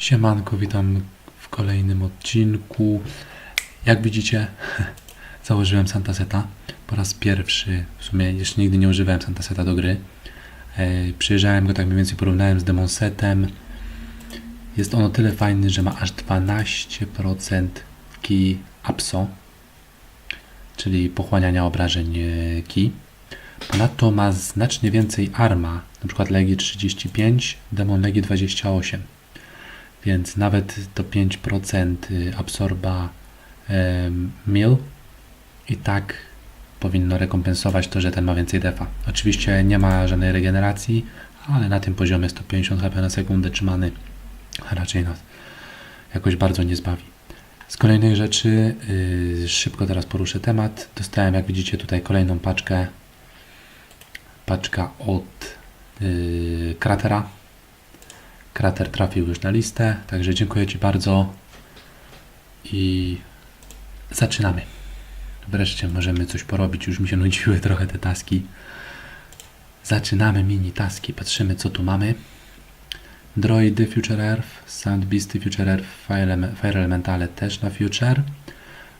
Siemanko, witam w kolejnym odcinku. Jak widzicie, założyłem Santa Seta po raz pierwszy. W sumie jeszcze nigdy nie używałem Santa Seta do gry. E, Przyjrzałem go tak mniej więcej, porównałem z Demon Setem. Jest on o tyle fajny, że ma aż 12% ki APSO, czyli pochłaniania obrażeń e, ki. Ponadto ma znacznie więcej arma, przykład Legi 35, Demon Legi 28 więc nawet to 5% absorba em, mil i tak powinno rekompensować to, że ten ma więcej defa. Oczywiście nie ma żadnej regeneracji, ale na tym poziomie 150 HP na sekundę trzymany raczej nas jakoś bardzo nie zbawi. Z kolejnej rzeczy, yy, szybko teraz poruszę temat. Dostałem, jak widzicie, tutaj kolejną paczkę. Paczka od yy, kratera. Krater trafił już na listę, także dziękuję Ci bardzo i zaczynamy. Wreszcie możemy coś porobić, już mi się nudziły trochę te taski. Zaczynamy mini taski, patrzymy co tu mamy. Droidy Future Earth, Sound Beasty Future Earth, Fire, Fire Elementale też na Future.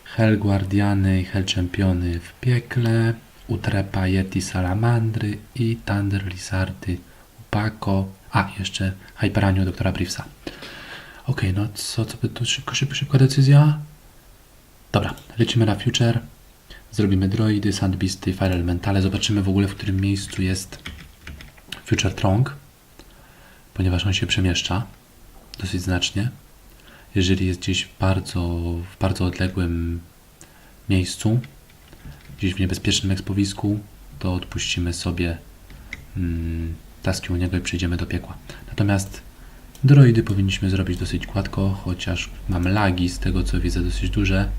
Hell Guardiany i Hell Championy w piekle. Utrepa Yeti Salamandry i Thunder Lizardy Upako. A, jeszcze Hyperanio doktora Briefsa. Okej, no co, co by tu szybko, szybko, szybka decyzja? Dobra, lecimy na Future. Zrobimy droidy, Sandbeasty, Fire Elementale. Zobaczymy w ogóle, w którym miejscu jest Future Trunk, ponieważ on się przemieszcza dosyć znacznie. Jeżeli jest gdzieś w bardzo, w bardzo odległym miejscu, gdzieś w niebezpiecznym ekspowisku, to odpuścimy sobie mm, taski u niego i przejdziemy do piekła. Natomiast droidy powinniśmy zrobić dosyć gładko, chociaż mam lagi z tego co widzę dosyć duże.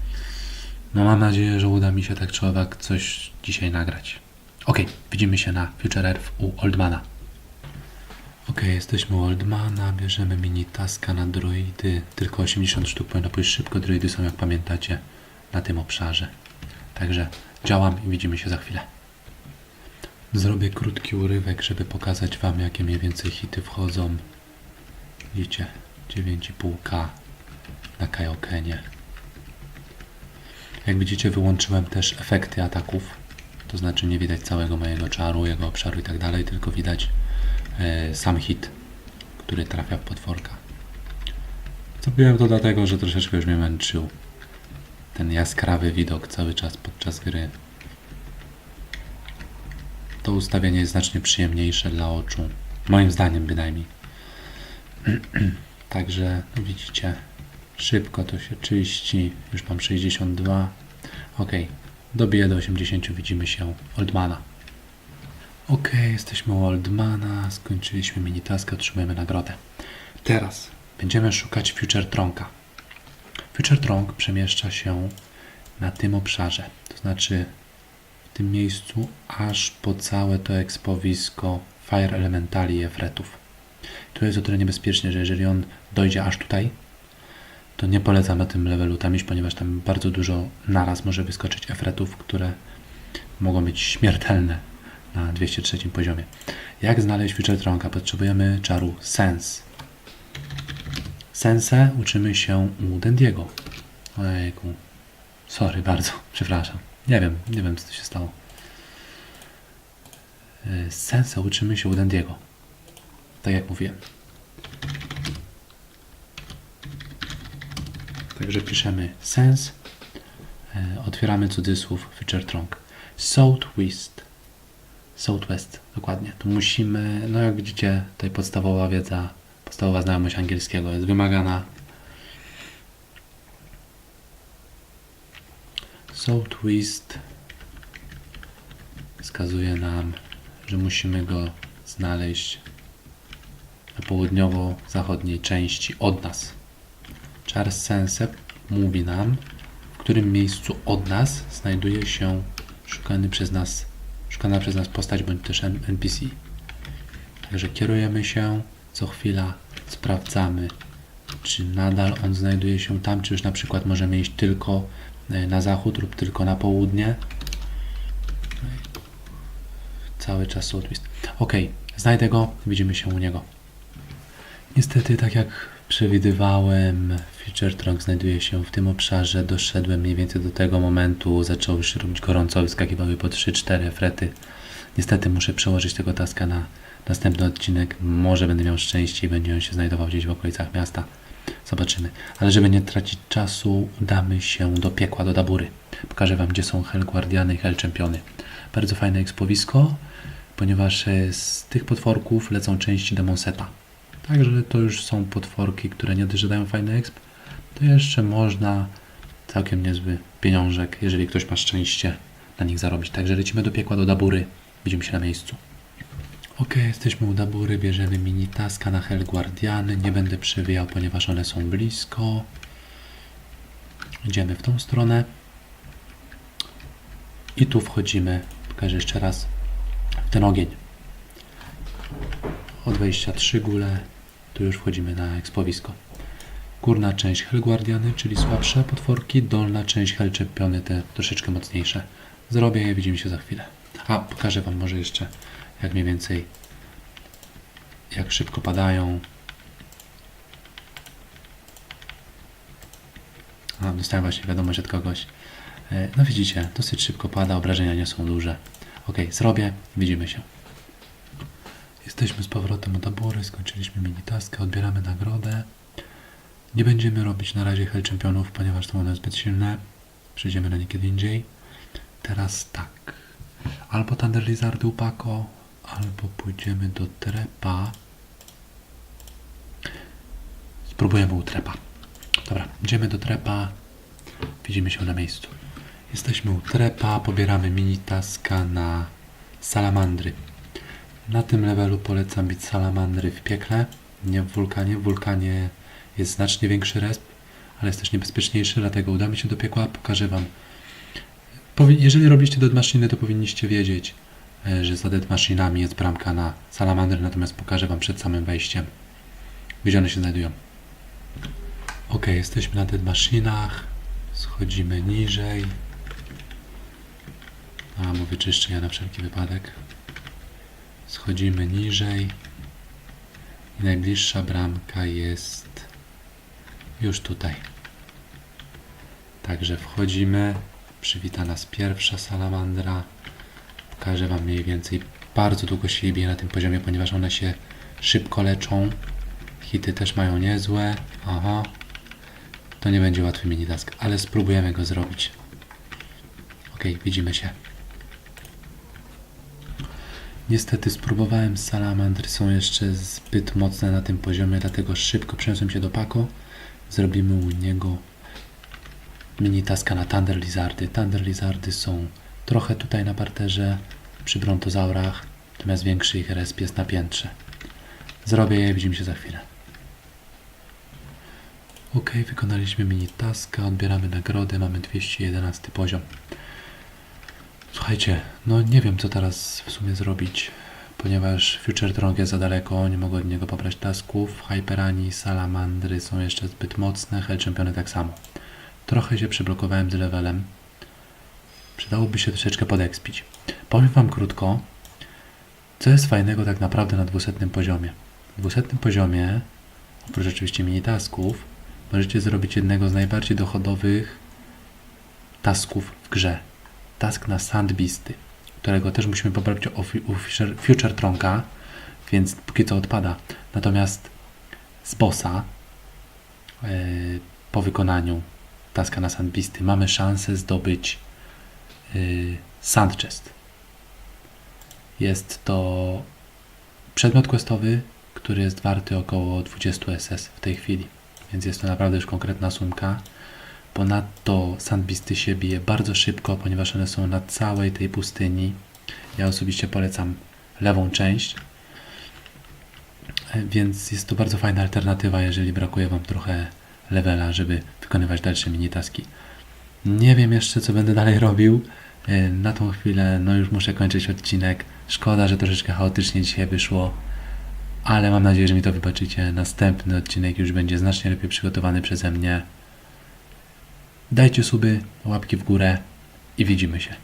No mam nadzieję, że uda mi się tak czy owak coś dzisiaj nagrać. Ok, widzimy się na Future Earth u Oldmana. Ok, jesteśmy u Oldmana, bierzemy mini taska na droidy. Tylko 80 sztuk powinno pójść szybko. Droidy są, jak pamiętacie, na tym obszarze. Także działam i widzimy się za chwilę. Zrobię krótki urywek, żeby pokazać Wam, jakie mniej więcej hity wchodzą. Widzicie, 9,5k na Kaiokenie. Jak widzicie, wyłączyłem też efekty ataków. To znaczy nie widać całego mojego czaru, jego obszaru i tak dalej, tylko widać e, sam hit, który trafia w potworka. Zrobiłem to dlatego, że troszeczkę już mnie męczył ten jaskrawy widok cały czas podczas gry. To ustawienie jest znacznie przyjemniejsze dla oczu. Moim zdaniem bynajmniej. Także no widzicie, szybko to się czyści. Już mam 62. Ok, dobiję do 80, widzimy się Oldmana. Ok, jesteśmy u Oldmana, skończyliśmy mini task, otrzymujemy nagrodę. Teraz będziemy szukać Future Tronka. Future Tronk przemieszcza się na tym obszarze, to znaczy tym miejscu aż po całe to ekspowisko Fire Elementali i Efretów. Tu jest o tyle niebezpiecznie, że jeżeli on dojdzie aż tutaj, to nie polecam na tym levelu tam iść, ponieważ tam bardzo dużo naraz może wyskoczyć Efretów, które mogą być śmiertelne na 203 poziomie. Jak znaleźć Future Tronka? Potrzebujemy czaru Sense. Sense uczymy się u Dendiego. Ojejku. Sorry bardzo, przepraszam. Nie wiem, nie wiem co to się stało. Y, Sense uczymy się u Dendiego. Tak jak mówiłem. Także piszemy sense. y, Otwieramy cudzysłów feature trunk. Southwest. Southwest, dokładnie. Tu musimy, no jak widzicie, tutaj podstawowa wiedza, podstawowa znajomość angielskiego jest wymagana. Southwest wskazuje nam, że musimy go znaleźć na południowo-zachodniej części od nas. Charles Sense mówi nam, w którym miejscu od nas znajduje się szukany przez nas, szukana przez nas postać bądź też NPC. Także kierujemy się, co chwila sprawdzamy, czy nadal on znajduje się tam, czy już na przykład możemy iść tylko na zachód lub tylko na południe. Cały czas Southwest. Ok, znajdę go, widzimy się u niego. Niestety, tak jak przewidywałem, Future Trunk znajduje się w tym obszarze. Doszedłem mniej więcej do tego momentu, zaczęło już robić gorąco, wyskakiwały po 3-4 frety. Niestety muszę przełożyć tego taska na następny odcinek. Może będę miał szczęście i będzie on się znajdował gdzieś w okolicach miasta. Zobaczymy. Ale żeby nie tracić czasu, udamy się do piekła, do Dabury. Pokażę Wam, gdzie są Hell Guardiany i Hell Czempiony. Bardzo fajne ekspowisko, ponieważ e, z tych potworków lecą części Demonseta. Także to już są potworki, które nie dość, dają exp, to jeszcze można całkiem niezły pieniążek, jeżeli ktoś ma szczęście, na nich zarobić. Także lecimy do piekła, do Dabury. Widzimy się na miejscu. Ok, jesteśmy u Dabury, bierzemy mini taska na Hell Guardiany. Nie będę przewijał, ponieważ one są blisko. Idziemy w tą stronę. I tu wchodzimy, pokażę jeszcze raz, w ten ogień. Od wejścia trzy tu już wchodzimy na ekspowisko. Górna część Hellguardiany, czyli słabsze potworki, dolna część Hellczepiony, te troszeczkę mocniejsze. Zrobię je, widzimy się za chwilę. A, pokażę Wam może jeszcze, jak mniej więcej, jak szybko padają. A, dostałem właśnie wiadomość od kogoś. E, No widzicie, dosyć szybko pada, obrażenia nie są duże. Ok, zrobię, widzimy się. Jesteśmy z powrotem od Dabury, skończyliśmy mini-taskę, odbieramy nagrodę. Nie będziemy robić na razie Hell Championów, ponieważ są one zbyt silne. Przejdziemy na nie kiedy indziej. Teraz tak. Albo Thunder Lizardy Upako, albo pójdziemy do Trepa. Spróbujemy u Trepa. Dobra, idziemy do Trepa. Widzimy się na miejscu. Jesteśmy u Trepa, pobieramy mini taska na salamandry. Na tym levelu polecam bić salamandry w piekle, nie w wulkanie. W wulkanie jest znacznie większy resp, ale jest też niebezpieczniejszy, dlatego udamy się do piekła, pokażę Wam. Jeżeli robiliście dead machiny, to powinniście wiedzieć, że za dead machinami jest bramka na salamandry, natomiast pokażę Wam przed samym wejściem, gdzie one się znajdują. Ok, jesteśmy na dead machinach, schodzimy niżej. A, mówię czyszczę ja na wszelki wypadek. Schodzimy niżej. I najbliższa bramka jest już tutaj. Także wchodzimy. Przywita nas pierwsza salamandra. Pokażę Wam mniej więcej. Bardzo długo się je bije na tym poziomie, ponieważ one się szybko leczą. Hity też mają niezłe. Aha. To nie będzie łatwy minitask, ale spróbujemy go zrobić. Ok, widzimy się. Niestety spróbowałem salamandry, są jeszcze zbyt mocne na tym poziomie, dlatego szybko przeniosłem się do Paco. Zrobimy u niego mini taska na Thunder Lizardy. Thunder Lizardy są trochę tutaj na parterze przy brontozaurach, natomiast większy ich resp jest na piętrze. Zrobię je, widzimy się za chwilę. Ok, wykonaliśmy mini taska, odbieramy nagrodę, mamy 211 poziom. Słuchajcie, no nie wiem co teraz w sumie zrobić, ponieważ Future Trunk jest za daleko, nie mogę od niego pobrać tasków, Hyperani, Salamandry są jeszcze zbyt mocne, Hell Championy tak samo. Trochę się przyblokowałem z levelem, przydałoby się troszeczkę podekspić. Powiem Wam krótko, co jest fajnego tak naprawdę na 200 poziomie. W 200 poziomie, oprócz oczywiście mini tasków, możecie zrobić jednego z najbardziej dochodowych tasków w grze task na Sandbeasty, którego też musimy poprawić o, Fisher- Future Tronka, więc póki co odpada. Natomiast z bossa e, po wykonaniu taska na Sandbeasty mamy szansę zdobyć e, Sand Chest. Jest to przedmiot questowy, który jest warty około 20 SS w tej chwili, więc jest to naprawdę już konkretna sumka. Ponadto sandbisty się bije bardzo szybko, ponieważ one są na całej tej pustyni. Ja osobiście polecam lewą część. E, Więc jest to bardzo fajna alternatywa, jeżeli brakuje Wam trochę levela, żeby wykonywać dalsze minitaski. Nie wiem jeszcze, co będę dalej robił. E, Na tą chwilę, no już muszę kończyć odcinek. Szkoda, że troszeczkę chaotycznie dzisiaj wyszło, ale mam nadzieję, że mi to wybaczycie. Następny odcinek już będzie znacznie lepiej przygotowany przeze mnie. Dajcie suby, łapki w górę i widzimy się.